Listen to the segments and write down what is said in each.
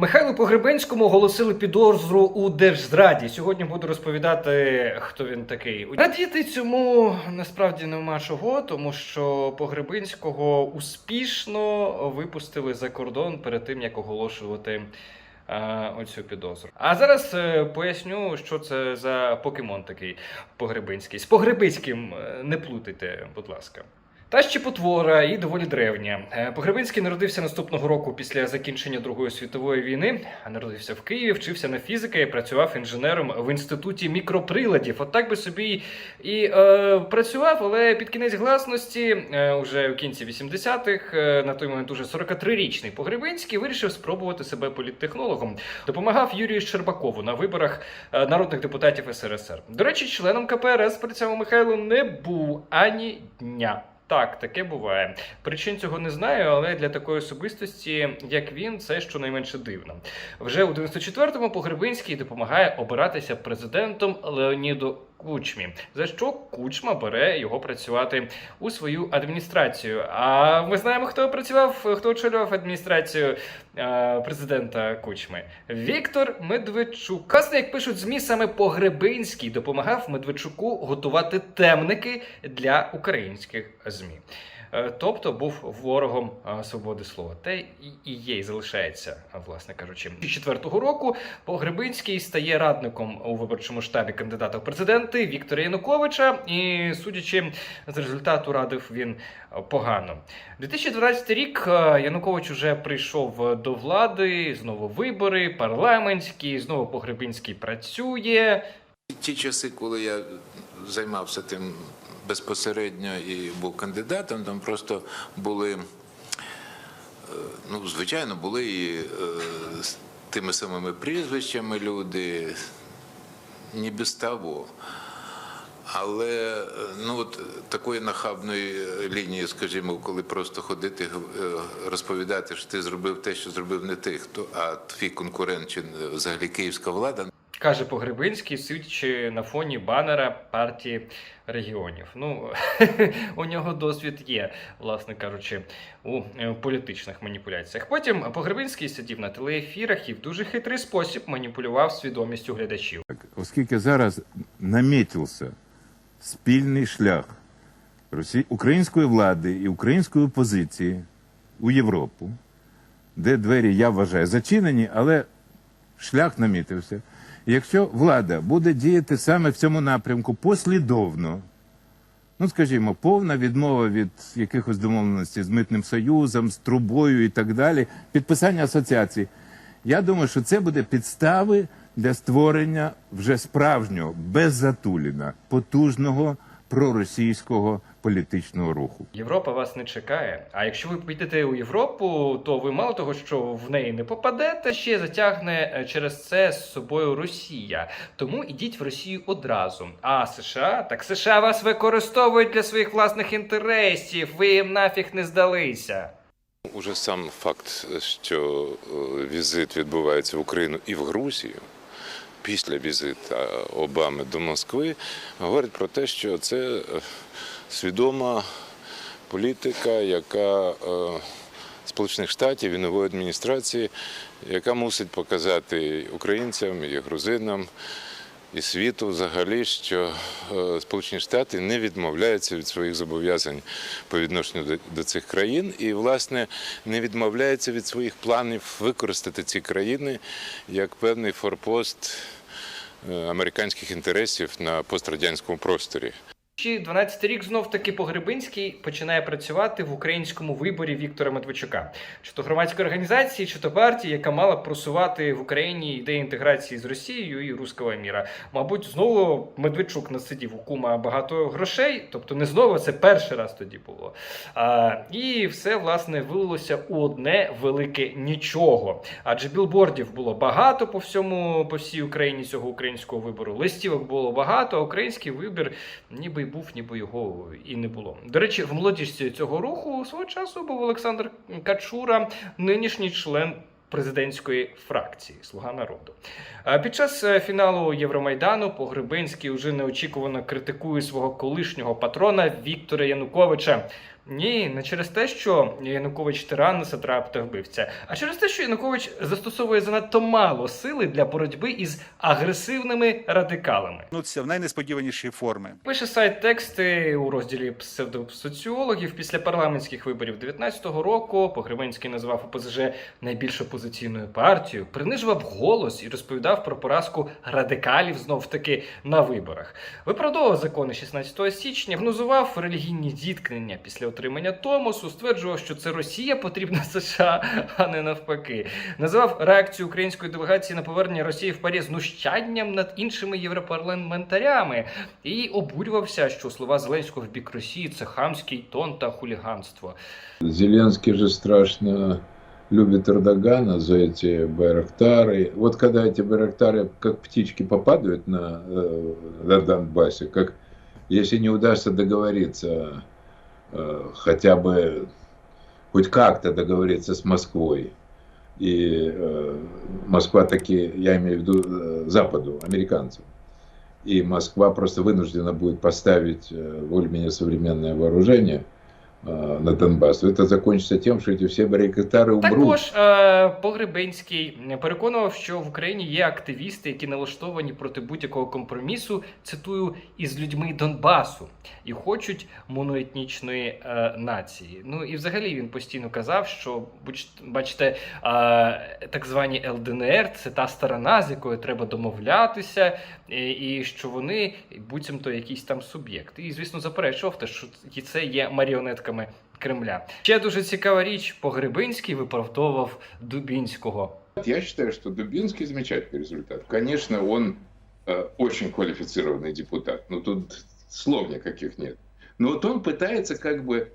Михайлу Погребенському оголосили підозру у держзраді. Сьогодні буду розповідати, хто він такий. Радіти цьому насправді нема чого, тому що Погребинського успішно випустили за кордон перед тим, як оголошувати. е, Оцю підозру. А зараз е, поясню, що це за покемон такий погребинський. З погребицьким е, не плутайте, будь ласка. Та ще потвора і доволі древня. Е, Погребинський народився наступного року після закінчення Другої світової війни. Народився в Києві, вчився на фізика і працював інженером в інституті мікроприладів. От так би собі і е, працював, але під кінець гласності, е, уже в кінці 80-х, е, на той момент уже 43-річний Погребинський вирішив спробувати себе політтехнологом. Допомагав Юрію Щербакову на виборах е, народних депутатів СРСР. До речі, членом КПРС при цьому Михайло не був ані дня. Так, таке буває. Причин цього не знаю, але для такої особистості, як він, це щонайменше дивно. Вже у 94-му Погребинський допомагає обиратися президентом Леоніду Кучмі, за що Кучма бере його працювати у свою адміністрацію. А ми знаємо, хто працював, хто очолював адміністрацію е, президента Кучми. Віктор Медведчук. Касне, як пишуть ЗМІ, саме Погребинський допомагав Медведчуку готувати темники для українських ЗМІ. Е, Тобто був ворогом е, свободи слова. Те і є, і залишається, е, власне кажучи. 2004 року Погребинський стає радником у виборчому штабі кандидата в президенти Віктора Януковича, і судячи з результату, радив він погано. 2012 рік Янукович уже прийшов до влади, знову вибори, парламентські, знову Погребинський працює. Ті часи, коли я займався тим безпосередньо і був кандидатом, там просто були, е, ну, звичайно, були і е, з тими самими прізвищами люди, не без того. Але е, ну от такої нахабної лінії, скажімо, коли просто ходити розповідати, що ти зробив те, що зробив не ти, хто, а твій конкурент чи взагалі київська влада, Каже Погребинський, сидячи на фоні банера партії регіонів. Ну, у нього досвід є, власне кажучи, у е, політичних маніпуляціях. Потім Погребинський сидів на телеефірах і в дуже хитрий спосіб маніпулював свідомістю глядачів. оскільки зараз намітився спільний шлях Росі... української влади і української опозиції у Європу, де двері, я вважаю, зачинені, але шлях намітився. Якщо влада буде діяти саме в цьому напрямку послідовно, ну скажімо, повна відмова від якихось домовленостей з митним союзом, з трубою і так далі, підписання асоціації. Я думаю, що це буде підстави для створення вже справжнього, без Затуліна, потужного проросійського політичного руху. Європа вас не чекає. А якщо ви підете у Європу, то ви мало того, що в неї не попадете, ще затягне е, через це з собою Росія. Тому ідіть в Росію одразу. А США так США вас використовують для своїх власних інтересів. Ви їм нафіг не здалися. Уже сам факт, що е, візит відбувається в Україну і в Грузію після візиту Обами до Москви, говорить про те, що це е, свідома політика, яка е, Сполучених Штатів і нової адміністрації, яка мусить показати українцям і грузинам. І світу взагалі, що е, Сполучені Штати не відмовляються від своїх зобов'язань по відношенню до, цих країн, і, власне, не відмовляються від своїх планів використати ці країни як певний форпост е, американських інтересів на пострадянському просторі. 2012 рік знов таки Погребинський починає працювати в українському виборі Віктора Медведчука, чи то громадської організації, чи то партії, яка мала просувати в Україні ідеї інтеграції з Росією і руського міра. Мабуть, знову Медведчук насидів у кума багато грошей, тобто не знову це перший раз тоді було. А, і все власне вилилося у одне велике нічого. Адже білбордів було багато по всьому, по всій Україні цього українського вибору. Листівок було багато, а український вибір ніби був, ніби його і не було. До речі, в молодіжці цього руху свого часу був Олександр Качура, нинішній член. Президентської фракції Слуга народу під час е, фіналу Євромайдану Погребинський уже неочікувано критикує свого колишнього патрона Віктора Януковича. Ні, не через те, що Янукович тиран, сатрап та вбивця, а через те, що Янукович застосовує занадто мало сили для боротьби із агресивними радикалами. вернуться в найнесподіваніші форми. Пише сайт тексти у розділі псевдосоціологів після парламентських виборів 19-го року. Погребенський назвав ОПЗЖ найбільш опозиційною партією, принижував голос і розповідав про поразку радикалів знов таки на виборах. Виправдовував закони 16 січня, гнозував релігійні зіткнення після отримання Томосу, стверджував, що це Росія потрібна США, а не навпаки. Називав реакцію української делегації на повернення Росії в парі знущанням над іншими європарламентарями і обурювався, що слова Зеленського в бік Росії це хамський тон та хуліганство. Зеленский же страшно любит Эрдогана за эти байрактары. Вот когда эти байрактары как птички попадают на, э, на Донбассе, как если не удастся договориться э, хотя бы хоть как-то договориться с Москвой, и э, Москва таки, я имею в виду э, Западу, американцам, и Москва просто вынуждена будет поставить э, более-менее современное вооружение. э, на Донбасс, то это закончится тем, что эти все баррикадары умрут. Також е, Погребенський переконував, що в Україні є активісти, які налаштовані проти будь-якого компромісу, цитую, із людьми Донбасу і хочуть моноетнічної е, нації. Ну і взагалі він постійно казав, що будь- бачите, е, так звані ЛДНР це та сторона, з якою треба домовлятися, і, і що вони буцімто якийсь там суб'єкт. І звісно заперечував те, що це є маріонетками Кремля. Ще дуже цікава річ: Погребинський виправдовував Дубінського. Я считаю, что Дубинский замечательный результат. Конечно, он э, очень квалифицированный депутат, но тут слов никаких нет. Но вот он пытается как бы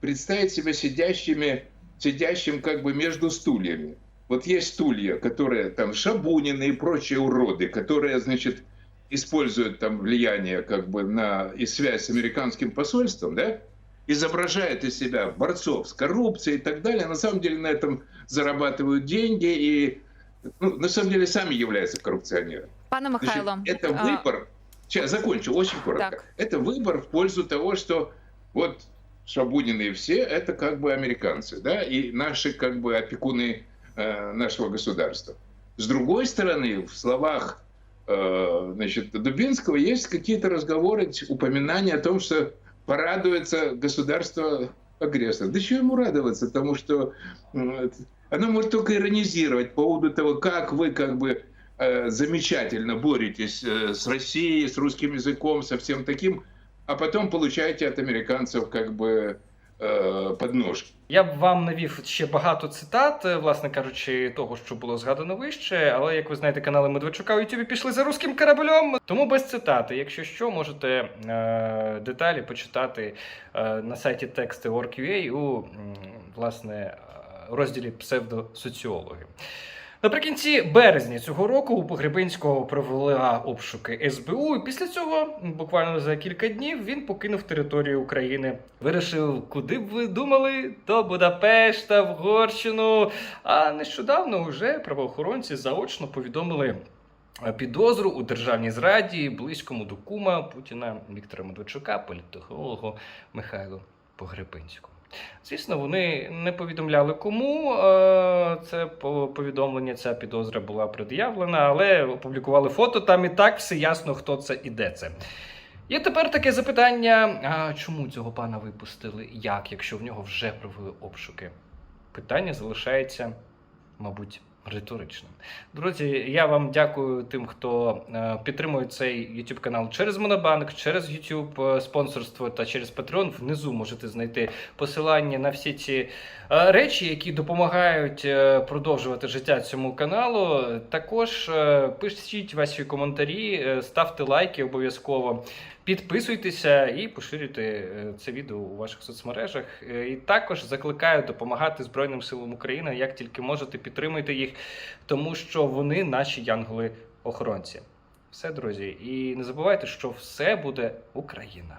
представить себя сидящими, сидящим как бы между стульями. Вот есть стулья, которые там Шабунины и прочие уроды, которые, значит, используют там влияние как бы на и связь с американским посольством, да, Изображают из себя борцов с коррупцией и так далее. На самом деле на этом зарабатывают деньги и, ну, на самом деле, сами являются коррупционерами. Пане Значит, Михайло, это а, выбор. Сейчас закончу, очень коротко. Так. Это выбор в пользу того, что вот Шабунины и все это как бы американцы, да, и наши как бы опекуны э, нашего государства. С другой стороны, в словах э, значит, Дубинского есть какие-то разговоры, упоминания о том, что порадуется государство агрессор. Да чего ему радоваться? Потому что оно может только иронизировать по поводу того, как вы как бы э, замечательно боретесь э, с Россией, с русским языком, со всем таким, а потом получаете от американцев как бы подножки. Я б вам навів ще багато цитат, е, власне кажучи, того, що було згадано вище, але як ви знаєте, канали Медведчука у Ютубі пішли за руським кораблем, тому без цитати. Якщо що, можете е, деталі почитати е, на сайті тексти.org.ua у власне е, розділі псевдосоціологи. Наприкінці березня цього року у Погребинського провела обшуки СБУ. І після цього, буквально за кілька днів, він покинув територію України. Вирішив, куди б ви думали, до Будапешта, в Горщину. А нещодавно вже правоохоронці заочно повідомили. Підозру у державній зраді близькому до кума Путіна Віктора Медведчука, політехнологу Михайлу Погребинському. Звісно, вони не повідомляли кому е, це повідомлення, ця підозра була пред'явлена, але опублікували фото. Там і так все ясно, хто це і де це. Є тепер таке запитання: а чому цього пана випустили? Як, якщо в нього вже провели обшуки? Питання залишається, мабуть, риторичним. Друзі, я вам дякую тим, хто е, підтримує цей YouTube канал через Монобанк, через YouTube е, спонсорство та через Patreon. Внизу можете знайти посилання на всі ці е, речі, які допомагають продовжувати життя цьому каналу. Також пишіть ваші коментарі, ставте лайки обов'язково. Підписуйтеся і поширюйте е, це відео у ваших соцмережах. Е, І також закликаю допомагати Збройним силам України, як тільки можете, підтримуйте їх, тому що вони наші янголи-охоронці. Все, друзі, і не забувайте, що все буде Україна.